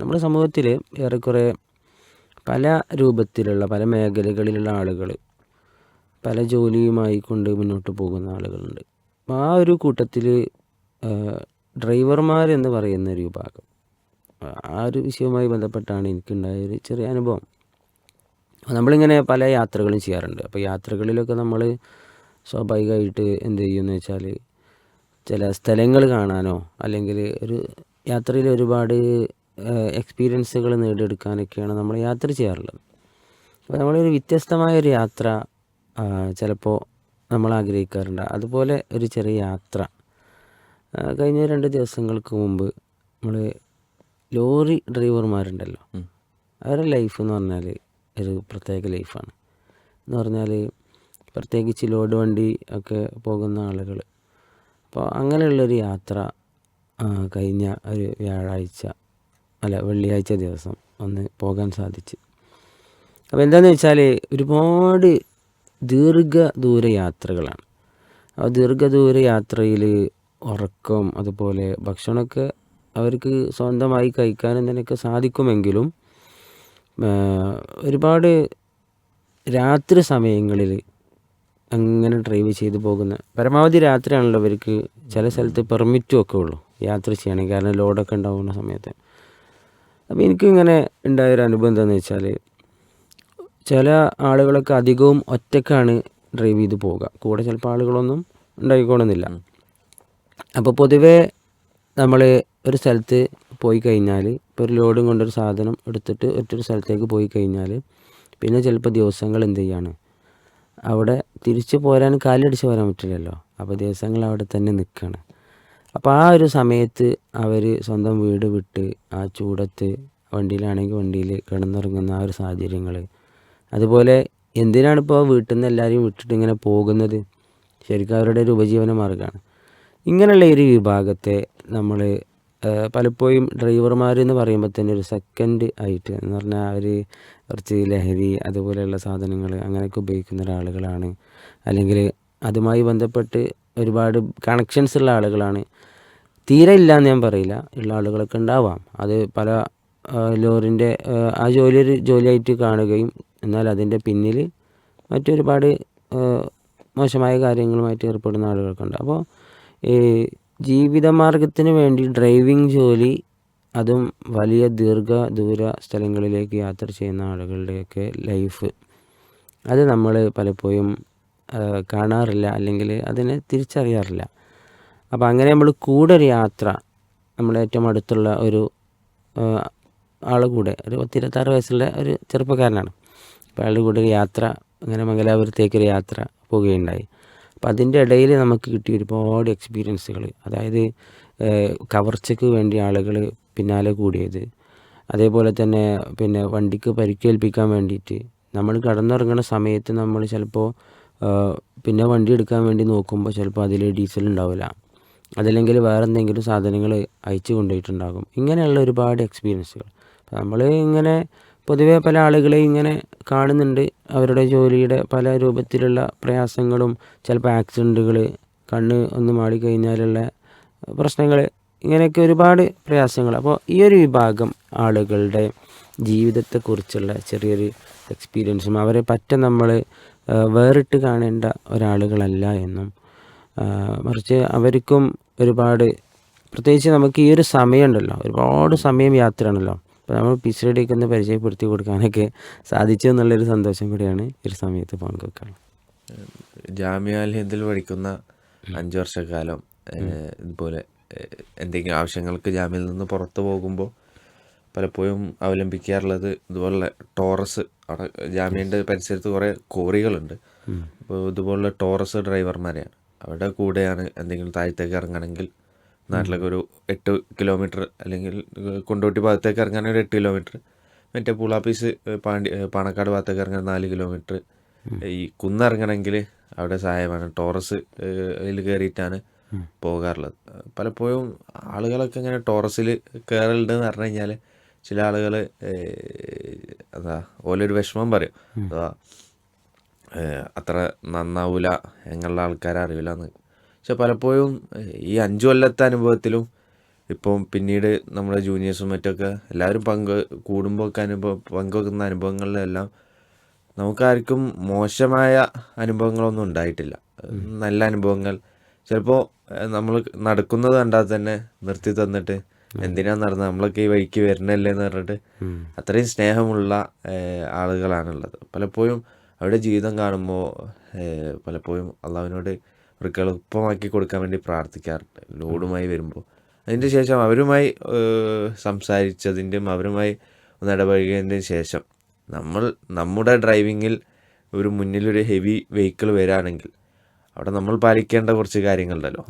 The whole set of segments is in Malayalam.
നമ്മുടെ സമൂഹത്തിൽ ഏറെക്കുറെ പല രൂപത്തിലുള്ള പല മേഖലകളിലുള്ള ആളുകൾ പല ജോലിയുമായി കൊണ്ട് മുന്നോട്ട് പോകുന്ന ആളുകളുണ്ട്. ആ ഒരു കൂട്ടത്തിൽ ഡ്രൈവർമാർ എന്ന് പറയുന്ന ഒരു വിഭാഗം. ആ ഒരു വിഷയവുമായി ബന്ധപ്പെട്ടാണ് എനിക്കുണ്ടായ ഒരു ചെറിയ അനുഭവം. നമ്മളിങ്ങനെ പല യാത്രകളും ചെയ്യാറുണ്ട്. അപ്പോൾ യാത്രകളിലൊക്കെ നമ്മൾ സ്വാഭാവികമായിട്ട് എന്ത് ചെയ്യുമെന്ന് വെച്ചാൽ ചില സ്ഥലങ്ങൾ കാണാനോ അല്ലെങ്കിൽ ഒരു യാത്രയിൽ ഒരുപാട് എക്സ്പീരിയൻസുകൾ നേടിയെടുക്കാനൊക്കെയാണ് നമ്മൾ യാത്ര ചെയ്യാറുള്ളത്. അപ്പോൾ നമ്മളൊരു വ്യത്യസ്തമായ ഒരു യാത്ര ചിലപ്പോൾ നമ്മൾ ആഗ്രഹിക്കാറുണ്ട്. അതുപോലെ ഒരു ചെറിയ യാത്ര. കഴിഞ്ഞ രണ്ട് ദിവസങ്ങൾക്ക് മുമ്പ് നമ്മൾ ലോറി ഡ്രൈവർമാരുണ്ടല്ലോ. അവരുടെ ലൈഫ് എന്ന് പറഞ്ഞാൽ ഒരു പ്രത്യേക ലൈഫാണ് എന്ന് പറഞ്ഞാൽ പ്രത്യേകിച്ച് ലോഡ് വണ്ടി ഒക്കെ പോകുന്ന ആളുകൾ അപ്പോൾ അങ്ങനെയുള്ളൊരു യാത്ര കഴിഞ്ഞ ഒരു വ്യാഴാഴ്ച അല്ല വെള്ളിയാഴ്ച ദിവസം ഒന്ന് പോകാൻ സാധിച്ചു. അപ്പോൾ എന്താണെന്ന് വെച്ചാൽ ഒരുപാട് ദീർഘദൂര യാത്രകളാണ്. ആ ദീർഘദൂര യാത്രയിൽ ഉറക്കം അതുപോലെ ഭക്ഷണമൊക്കെ അവർക്ക് സ്വന്തമായി കഴിക്കാനും ഇതിനൊക്കെ സാധിക്കുമെങ്കിലും ഒരുപാട് രാത്രി സമയങ്ങളിൽ അങ്ങനെ ഡ്രൈവ് ചെയ്ത് പോകുന്ന പരമാവധി രാത്രിയാണല്ലോ അവർക്ക് ചില സ്ഥലത്ത് പെർമിറ്റും ഒക്കെ ഉള്ളൂ യാത്ര ചെയ്യണമെങ്കിൽ കാരണം ലോഡൊക്കെ ഉണ്ടാവുന്ന സമയത്ത്. അപ്പോൾ എനിക്കിങ്ങനെ ഉണ്ടായൊരു അനുഭവം എന്ന് വെച്ചാൽ ചില ആളുകളൊക്കെ അധികവും ഒറ്റക്കാണ് ഡ്രൈവ് ചെയ്ത് പോവുക. കൂടെ ചിലപ്പോൾ ആളുകളൊന്നും ഉണ്ടായിക്കോണമെന്നില്ല അപ്പോൾ പൊതുവേ നമ്മൾ ഒരു സ്ഥലത്ത് പോയി കഴിഞ്ഞാൽ ഇപ്പോൾ ഒരു ലോഡും കൊണ്ടൊരു സാധനം എടുത്തിട്ട് ഒറ്റൊരു സ്ഥലത്തേക്ക് പോയി കഴിഞ്ഞാൽ പിന്നെ ചിലപ്പോൾ ദിവസങ്ങൾ എന്ത് ചെയ്യാണ്? അവിടെ തിരിച്ചു പോരാൻ കാലടിച്ച് പോരാൻ പറ്റില്ലല്ലോ. അപ്പോൾ ദിവസങ്ങൾ അവിടെ തന്നെ നിൽക്കുകയാണ് അപ്പോൾ ആ ഒരു സമയത്ത് അവർ സ്വന്തം വീട് വിട്ട് ആ ചൂടത്ത് വണ്ടിയിലാണെങ്കിൽ വണ്ടിയിൽ കിടന്നുറങ്ങുന്ന ആ ഒരു സാഹചര്യങ്ങൾ അതുപോലെ എന്തിനാണ് ഇപ്പോൾ വീട്ടിൽ നിന്ന് എല്ലാവരെയും വിട്ടിട്ട് ഇങ്ങനെ പോകുന്നത്? ശരിക്കും അവരുടെ ഒരു ഉപജീവന മാർഗമാണ്. ഇങ്ങനെയുള്ള ഒരു വിഭാഗത്തെ നമ്മൾ പലപ്പോഴും ഡ്രൈവർമാർ എന്ന് പറയുമ്പോൾ തന്നെ ഒരു സെക്കൻഡ് ആയിട്ട് എന്ന് പറഞ്ഞാൽ അവർ കുറച്ച് ലഹരി അതുപോലെയുള്ള സാധനങ്ങൾ അങ്ങനെയൊക്കെ ഉപയോഗിക്കുന്ന ഒരാളുകളാണ്. അല്ലെങ്കിൽ അതുമായി ബന്ധപ്പെട്ട് ഒരുപാട് കണക്ഷൻസ് ഉള്ള ആളുകളാണ്. തീരെ ഇല്ല എന്ന് ഞാൻ പറയില്ല. ഉള്ള ആളുകളൊക്കെ ഉണ്ടാവാം. അത് പല ലോറിന്റെ ആ, ജോലി ഒരു ജോലിയായിട്ട് കാണുകയും എന്നാൽ അതിന്റെ പിന്നിൽ മറ്റൊരുപാട് മോശമായ കാര്യങ്ങളുമായിട്ട് ഏർപ്പെടുന്ന ആളുകളൊക്കെ ഉണ്ട്. അപ്പോൾ ഈ ജീവിതമാർഗത്തിന് വേണ്ടി ഡ്രൈവിംഗ് ജോലി അതും വലിയ ദീർഘദൂര സ്ഥലങ്ങളിലേക്ക് യാത്ര ചെയ്യുന്ന ആളുകളുടെയൊക്കെ ലൈഫ്. അത് നമ്മൾ പലപ്പോഴും കാണാറില്ല. അല്ലെങ്കിൽ അതിനെ തിരിച്ചറിയാറില്ല. അപ്പോൾ അങ്ങനെ നമ്മൾ കൂടെ ഒരു യാത്ര നമ്മുടെ ഏറ്റവും അടുത്തുള്ള ഒരു ആൾ കൂടെ ഒരു പത്തിരുപത്താറ് വയസ്സുള്ള ഒരു ചെറുപ്പക്കാരനാണ്. അപ്പോൾ അയാളുടെ കൂടെ ഒരു യാത്ര അങ്ങനെ മംഗലാപുരത്തേക്കൊരു യാത്ര പോവുകയുണ്ടായി. അപ്പോൾ അതിന്റെ ഇടയിൽ നമുക്ക് കിട്ടിയ ഒരുപാട് എക്സ്പീരിയൻസുകൾ അതായത് കവർച്ചയ്ക്ക് വേണ്ടി ആളുകൾ പിന്നാലെ കൂടിയത് അതേപോലെ തന്നെ പിന്നെ വണ്ടിക്ക് പരിക്കേൽപ്പിക്കാൻ വേണ്ടിയിട്ട് നമ്മൾ കടന്നിറങ്ങുന്ന സമയത്ത് നമ്മൾ ചിലപ്പോൾ പിന്നെ വണ്ടി എടുക്കാൻ വേണ്ടി നോക്കുമ്പോൾ ചിലപ്പോൾ അതിൽ ഡീസൽ ഉണ്ടാവില്ല അതല്ലെങ്കിൽ വേറെ എന്തെങ്കിലും സാധനങ്ങൾ അയച്ചു കൊണ്ടുപോയിട്ടുണ്ടാകും. ഇങ്ങനെയുള്ള ഒരുപാട് എക്സ്പീരിയൻസുകൾ നമ്മൾ ഇങ്ങനെ പൊതുവെ പല ആളുകളെ ഇങ്ങനെ കാണുന്നുണ്ട്. അവരുടെ ജോലിയുടെ പല രൂപത്തിലുള്ള പ്രയാസങ്ങളും ചിലപ്പോൾ ആക്സിഡന്റുകൾ കണ്ണ് ഒന്ന് മാടിക്കഴിഞ്ഞാലുള്ള പ്രശ്നങ്ങൾ ഇങ്ങനെയൊക്കെ ഒരുപാട് പ്രയാസങ്ങൾ. അപ്പോൾ ഈ ഒരു വിഭാഗം ആളുകളുടെ ജീവിതത്തെക്കുറിച്ചുള്ള ചെറിയൊരു എക്സ്പീരിയൻസും അവരെ പറ്റ നമ്മൾ വേറിട്ട് കാണേണ്ട ഒരാളുകളല്ല എന്നും മറിച്ച് അവർക്കും ഒരുപാട് പ്രത്യേകിച്ച് നമുക്ക് ഈ ഒരു സമയമുണ്ടല്ലോ. ഒരുപാട് സമയം യാത്രയാണല്ലോ. അപ്പോൾ നമ്മൾ പിസ്രഡിയൊക്കെ ഒന്ന് പരിചയപ്പെടുത്തി കൊടുക്കാനൊക്കെ സാധിച്ചു എന്നുള്ളൊരു സന്തോഷം കൂടിയാണ് ഈ ഒരു സമയത്ത് പങ്കുവെക്കാനുള്ളത് ജാമ്യാലയത്തിൽ പഠിക്കുന്ന അഞ്ച് വർഷക്കാലം ഇതുപോലെ എന്തെങ്കിലും ആവശ്യങ്ങൾക്ക് ജാമ്യയിൽ നിന്ന് പുറത്തു പോകുമ്പോൾ പലപ്പോഴും അവലംബിക്കാറുള്ളത് ഇതുപോലുള്ള ടോറസ് അവിടെ ജാമ്യന്റെ പരിസരത്ത് കുറേ കോറികളുണ്ട്. അപ്പോൾ ഇതുപോലുള്ള ടോറസ് ഡ്രൈവർമാരെയാണ്. അവരുടെ കൂടെയാണ് എന്തെങ്കിലും താഴത്തേക്ക് ഇറങ്ങണമെങ്കിൽ നാട്ടിലൊക്കെ ഒരു എട്ട് കിലോമീറ്റർ അല്ലെങ്കിൽ കൊണ്ടോട്ടി ഭാഗത്തേക്ക് ഇറങ്ങാൻ ഒരു എട്ട് കിലോമീറ്റർ മറ്റേ പൂളാപ്പീസ് പാണ്ടി പാണക്കാട് ഭാഗത്തേക്ക് ഇറങ്ങാൻ നാല് കിലോമീറ്റർ ഈ കുന്നിറങ്ങണമെങ്കിൽ അവിടെ സഹായമാണ്. ടോറസ് അതിൽ കയറിയിട്ടാണ് പോകാറുള്ളത്. പലപ്പോഴും ആളുകളൊക്കെ ഇങ്ങനെ ടോറസിൽ കയറലുണ്ട് എന്ന് പറഞ്ഞു കഴിഞ്ഞാൽ ചില ആളുകൾ എന്താ ഓലൊരു വിഷമം പറയും. ഏഹ് അത്ര നന്നാവില്ല എന്നുള്ള ആൾക്കാരെ അറിയില്ല എന്ന് പക്ഷെ പലപ്പോഴും ഈ അഞ്ച് കൊല്ലത്തെ അനുഭവത്തിലും ഇപ്പം പിന്നീട് നമ്മുടെ ജൂനിയേഴ്സും മറ്റൊക്കെ എല്ലാവരും പങ്ക് കൂടുമ്പോൾ ഒക്കെ അനുഭവം പങ്കുവെക്കുന്ന അനുഭവങ്ങളിലെല്ലാം നമുക്കാർക്കും മോശമായ അനുഭവങ്ങളൊന്നും ഉണ്ടായിട്ടില്ല. നല്ല അനുഭവങ്ങൾ. ചിലപ്പോൾ നമ്മൾ നടക്കുന്നത് കണ്ടാൽ തന്നെ നിർത്തി തന്നിട്ട് എന്തിനാ നടന്നത് നമ്മളൊക്കെ ഈ വഴിക്ക് വരണല്ലേ എന്ന് പറഞ്ഞിട്ട് അത്രയും സ്നേഹമുള്ള ആളുകളാണുള്ളത്. പലപ്പോഴും അവരുടെ ജീവിതം കാണുമ്പോൾ പലപ്പോഴും അള്ളാഹുവിനോട് അവർക്ക് എളുപ്പമാക്കി കൊടുക്കാൻ വേണ്ടി പ്രാർത്ഥിക്കാറുണ്ട്. ലോഡുമായി വരുമ്പോൾ. അതിന്റെ ശേഷം അവരുമായി സംസാരിച്ചതിന്റെയും അവരുമായി ഒന്ന് ഇടപഴകിയതിന്റെയും ശേഷം നമ്മൾ നമ്മുടെ ഡ്രൈവിങ്ങിൽ ഒരു മുന്നിലൊരു ഹെവി വെഹിക്കിൾ വരികയാണെങ്കിൽ അവിടെ നമ്മൾ പാലിക്കേണ്ട കുറച്ച് കാര്യങ്ങളുണ്ടല്ലോ.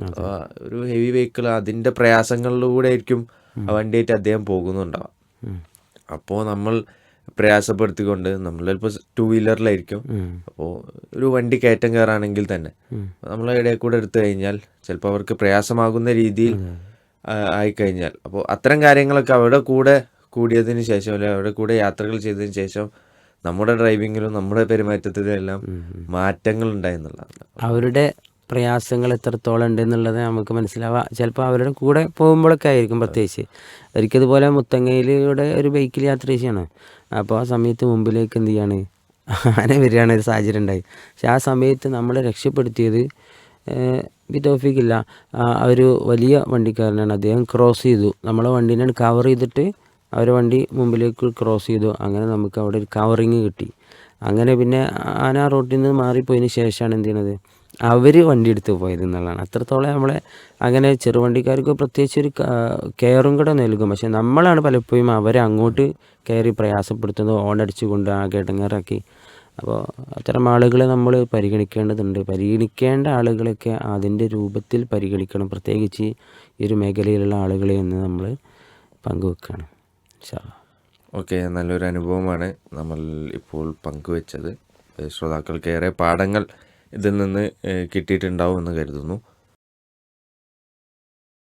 ഒരു ഹെവി വെഹിക്കിൾ അതിന്റെ പ്രയാസങ്ങളിലൂടെ ആയിരിക്കും ആ വണ്ടിയായിട്ട് അദ്ദേഹം പോകുന്നുണ്ടാവാം അപ്പോൾ നമ്മൾ പ്രയാസപ്പെടുത്തിക്കൊണ്ട് നമ്മൾ ചിലപ്പോൾ ടു വീലറിലായിരിക്കും അപ്പോൾ ഒരു വണ്ടി കയറ്റം കയറാണെങ്കിൽ തന്നെ നമ്മൾ ഇടയിൽ കൂടെ എടുത്തു കഴിഞ്ഞാൽ ചിലപ്പോൾ അവർക്ക് പ്രയാസമാകുന്ന രീതിയിൽ ആയിക്കഴിഞ്ഞാൽ. അപ്പോൾ അത്തരം കാര്യങ്ങളൊക്കെ അവിടെ കൂടെ കൂടിയതിന് ശേഷം അല്ലെങ്കിൽ അവിടെ കൂടെ യാത്രകൾ ചെയ്തതിന് ശേഷം നമ്മുടെ ഡ്രൈവിങ്ങിലും നമ്മുടെ പെരുമാറ്റത്തിലും എല്ലാം മാറ്റങ്ങൾ ഉണ്ടായെന്നുള്ളതാണ് അവരുടെ പ്രയാസങ്ങൾ എത്രത്തോളം ഉണ്ട് എന്നുള്ളത് നമുക്ക് മനസ്സിലാവുക ചിലപ്പോൾ അവരുടെ കൂടെ പോകുമ്പോഴൊക്കെ ആയിരിക്കും പ്രത്യേകിച്ച്. ഒരിക്കതുപോലെ മുത്തങ്ങയിലൂടെ ഒരു ബൈക്കിൽ യാത്ര ചെയ്യാണ്. അപ്പോൾ ആ സമയത്ത് മുമ്പിലേക്ക് എന്ത് ചെയ്യാണ്? ആന വരികയാണ് ഒരു സാഹചര്യം ഉണ്ടായി. പക്ഷെ ആ സമയത്ത് നമ്മളെ രക്ഷപ്പെടുത്തിയത് വിതോഫിക്കില്ല ഒരു വലിയ വണ്ടിക്കാരനാണ്. അദ്ദേഹം ക്രോസ് ചെയ്തു. നമ്മളെ വണ്ടിനെ കവർ ചെയ്തിട്ട് അവരെ വണ്ടി മുമ്പിലേക്ക് ക്രോസ് ചെയ്തു. അങ്ങനെ നമുക്ക് അവിടെ ഒരു കവറിങ് കിട്ടി. അങ്ങനെ പിന്നെ ആന ആ റോട്ടിൽ നിന്ന് മാറിപ്പോയതിന് ശേഷമാണ് എന്ത് ചെയ്യണത്? അവർ വണ്ടി എടുത്ത് പോയത് എന്നുള്ളതാണ്. അത്രത്തോളം നമ്മളെ അങ്ങനെ ചെറുവണ്ടിക്കാർക്ക് പ്രത്യേകിച്ച് ഒരു കെയറും കൂടെ നൽകും. പക്ഷെ നമ്മളാണ് പലപ്പോഴും അവരെ അങ്ങോട്ട് കയറി പ്രയാസപ്പെടുത്തുന്നത് ഓണടിച്ചു കൊണ്ട് ആ ഇടങ്ങേറാക്കി. അപ്പോൾ അത്തരം ആളുകളെ നമ്മൾ പരിഗണിക്കേണ്ടതുണ്ട്. പരിഗണിക്കേണ്ട ആളുകളൊക്കെ അതിന്റെ രൂപത്തിൽ പരിഗണിക്കണം. പ്രത്യേകിച്ച് ഈ ഒരു മേഖലയിലുള്ള ആളുകളെ എന്ന് നമ്മൾ പങ്കുവെക്കുകയാണ് ഓക്കെ നല്ലൊരു അനുഭവമാണ് നമ്മൾ ഇപ്പോൾ പങ്കുവെച്ചത്. ഏഹ് ശ്രോതാക്കൾക്ക് ഏറെ പാഠങ്ങൾ ഇതിൽ നിന്ന് ഏഹ് കിട്ടിയിട്ടുണ്ടാവും എന്ന് കരുതുന്നു.